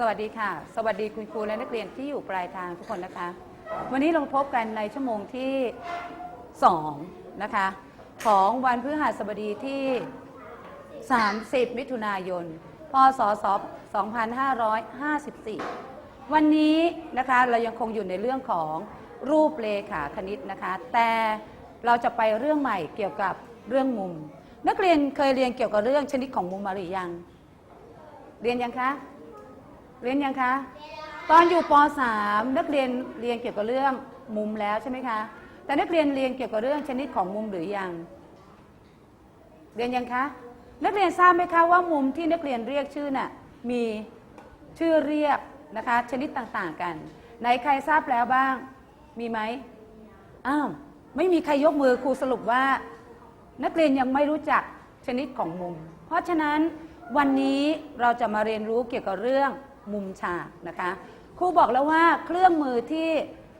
สวัสดีค่ะ สวัสดีคุณครูและนักเรียนที่อยู่ปลายทางทุกคนนะคะ วันนี้เราพบกันในชั่วโมงที่ 2 นะคะ ของวันพฤหัสบดีที่ 30 มิถุนายน พศ 2554 วันนี้นะคะเรายังคงอยู่ในเรื่องของรูปเลขาคณิตนะคะ แต่เราจะไปเรื่องใหม่เกี่ยวกับเรื่องมุม นักเรียนเคยเรียนเกี่ยวกับเรื่องชนิดของมุมมาหรือยัง เรียนยังคะ เรียนยังคะ ตอนอยู่ป .3 นักเรียนเรียนเกี่ยวกับเรื่องมุมแล้วใช่ไหมคะ แต่นักเรียนเรียนเกี่ยวกับเรื่องชนิดของมุมหรือยัง เรียนยังคะ นักเรียนทราบไหมคะว่ามุมที่นักเรียนเรียกชื่อน่ะมีชื่อเรียกนะคะ ชนิดต่างๆกันไหนใครทราบแล้วบ้าง มีไหมอ้าวไม่มีใครยกมือครูสรุปว่า นักเรียนยังไม่รู้จักชนิดของมุม เพราะฉะนั้นวันนี้เราจะมาเรียนรู้เกี่ยวกับเรื่อง มุมฉากนะคะครูบอกแล้วว่าเครื่องมือที่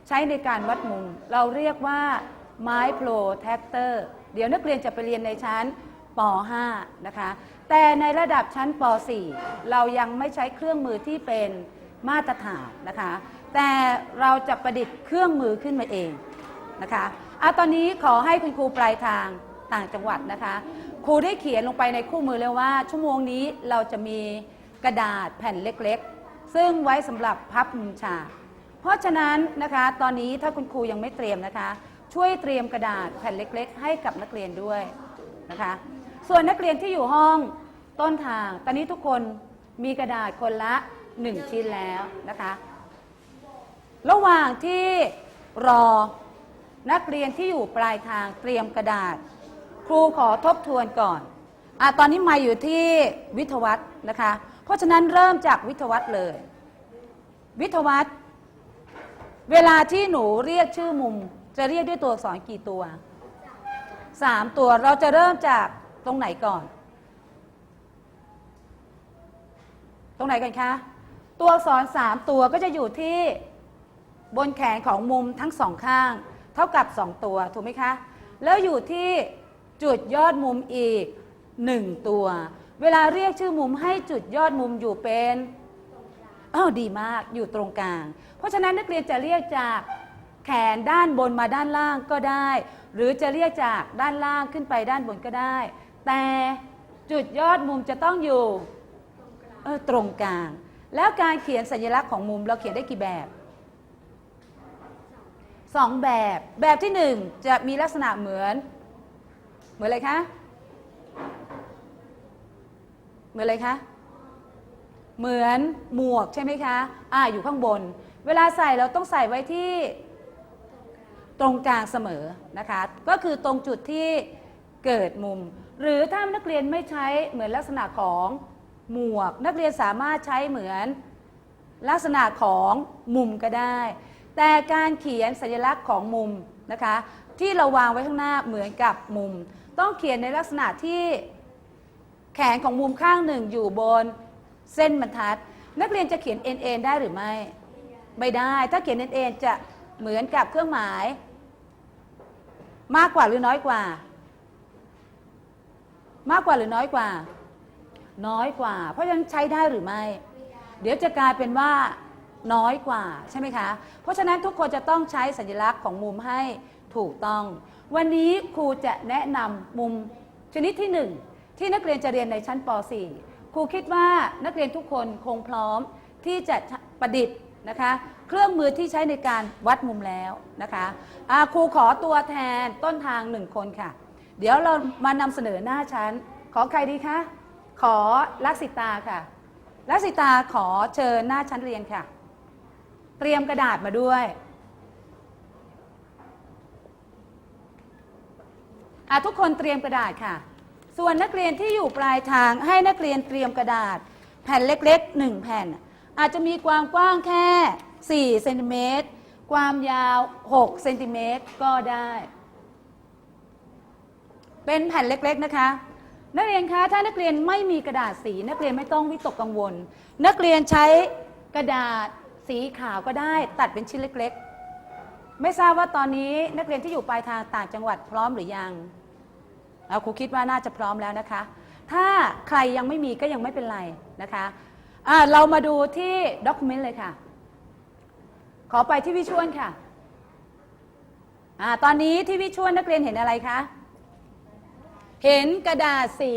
ใช้ในการวัดมุม เราเรียกว่าไม้โปรแทคเตอร์เดี๋ยวนักเรียนจะไปเรียนในชั้นป .5 นะคะแต่ในระดับชั้นป .4 เรายังไม่ใช้เครื่องมือที่เป็นมาตรฐานนะคะ แต่เราจะประดิษฐ์เครื่องมือขึ้นมาเองนะคะอะตอนนี้ขอให้คุณครูปลายทางต่างจังหวัดนะคะ ครูได้เขียนลงไปในคู่มือเลยว่า ชั่วโมงนี้เราจะมีกระดาษแผ่นเล็กๆ ซึ่งไว้สำหรับพับมุมฉาก เพราะฉะนั้นนะคะตอนนี้ถ้าคุณครูยังไม่เตรียมนะคะ ช่วยเตรียมกระดาษแผ่นเล็ก ๆ ให้กับนักเรียนด้วยนะคะ ส่วนนักเรียนที่อยู่ห้องต้นทาง ตอนนี้ทุกคนมีกระดาษคนละ 1 ชิ้นแล้วนะคะ ระหว่างที่รอนักเรียนที่อยู่ปลายทางเตรียมกระดาษ ครูขอทบทวนก่อนอะตอนนี้มาอยู่ที่วิทยวัฒนะคะ เพราะฉะนั้นเริ่มจากวิทยวัฒน์เลย วิทยวัฒน์เวลาที่หนูเรียกชื่อมุม จะเรียกด้วยตัวอักษรกี่ตัวสามตัวเราจะเริ่มจากตรงไหนก่อน ตรงไหนกันคะตัวอักษรสามตัวก็จะอยู่ที่บนแขนของมุมทั้งสองข้าง เท่ากับ2ตัวถูกไหมคะ แล้วอยู่ที่จุดยอดมุมอีก1ตัว เวลาเรียกชื่อมุมให้จุดยอดมุมอยู่เป็นอ้าวดีมากอยู่ตรงกลาง เพราะฉะนั้นนักเรียนจะเรียกจากแขนด้านบนมาด้านล่างก็ได้ หรือจะเรียกจากด้านล่างขึ้นไปด้านบนก็ได้ แต่จุดยอดมุมจะต้องอยู่เออตรงกลาง แล้วการเขียนสัญลักษณ์ของมุมเราเขียนได้กี่แบบสองแบบแบบที่หนึ่งจะมีลักษณะเหมือน เหมือนอะไรคะ มือนอะไรคะ เหมือนหมวกใช่ไหมคะอ่าอยู่ข้างบน เวลาใส่เราต้องใส่ไว้ที่ตรงกลางเสมอนะคะ ก็คือตรงจุดที่เกิดมุม หรือถ้านักเรียนไม่ใช้เหมือนลักษณะของหมวก นักเรียนสามารถใช้เหมือนลักษณะของมุมก็ได้ แต่การเขียนสัญลักษณ์ของมุมนะคะ ที่เราวางไว้ข้างหน้าเหมือนกับมุม ต้องเขียนในลักษณะที่ แขนของมุมข้างหนึ่งอยู่บนเส้นบรรทัด นักเรียนจะเขียนเอ็นเอ็นได้หรือไม่ ไม่ได้ ถ้าเขียนเอ็นเอ็นจะเหมือนกับเครื่องหมาย มากกว่าหรือน้อยกว่า มากกว่าหรือน้อยกว่า น้อยกว่า เพราะฉะนั้นใช้ได้หรือไม่ เดี๋ยวจะกลายเป็นว่าน้อยกว่าใช่ไหมคะ เพราะฉะนั้นทุกคนจะต้องใช้สัญลักษณ์ของมุมให้ถูกต้อง วันนี้ครูจะแนะนำมุมชนิดที่หนึ่ง ที่นักเรียนจะเรียนในชั้นป .4 ครูคิดว่านักเรียนทุกคนคงพร้อมที่จะประดิษฐ์นะคะเครื่องมือที่ใช้ในการวัดมุมแล้วนะคะอ่าครูขอตัวแทนต้นทางหนึ่งคนค่ะ เดี๋ยวเรามานำเสนอหน้าชั้น ขอใครดีคะ ขอลักษิตาค่ะลักษิตาขอเชิญหน้าชั้นเรียนค่ะ เตรียมกระดาษมาด้วยทุกคนเตรียมกระดาษค่ะ ส่วนนักเรียนที่อยู่ปลายทางให้นักเรียนเตรียมกระดาษ แผ่นเล็กๆ 1 แผ่น อาจจะมีความกว้างแค่ 4 เซนติเมตร ความยาว 6 เซนติเมตรก็ได้ เป็นแผ่นเล็กๆนะคะ นักเรียนคะ ถ้านักเรียนไม่มีกระดาษสี นักเรียนไม่ต้องวิตกกังวล นักเรียนใช้กระดาษสีขาวก็ได้ตัดเป็นชิ้นเล็ก ๆ ไม่ทราบว่าตอนนี้นักเรียนที่อยู่ปลายทางต่างจังหวัดพร้อมหรือยัง เอาครูคิดว่าน่าจะพร้อมแล้วนะคะ ถ้าใครยังไม่มีก็ยังไม่เป็นไรนะคะะเรามาดูที่ด็อกิเมนต์เลยค่ะ ขอไปที่วิชวลค่ะอตอนนี้ที่วิชวลนักเรียนเห็นอะไรคะ เห็นกระดาษสี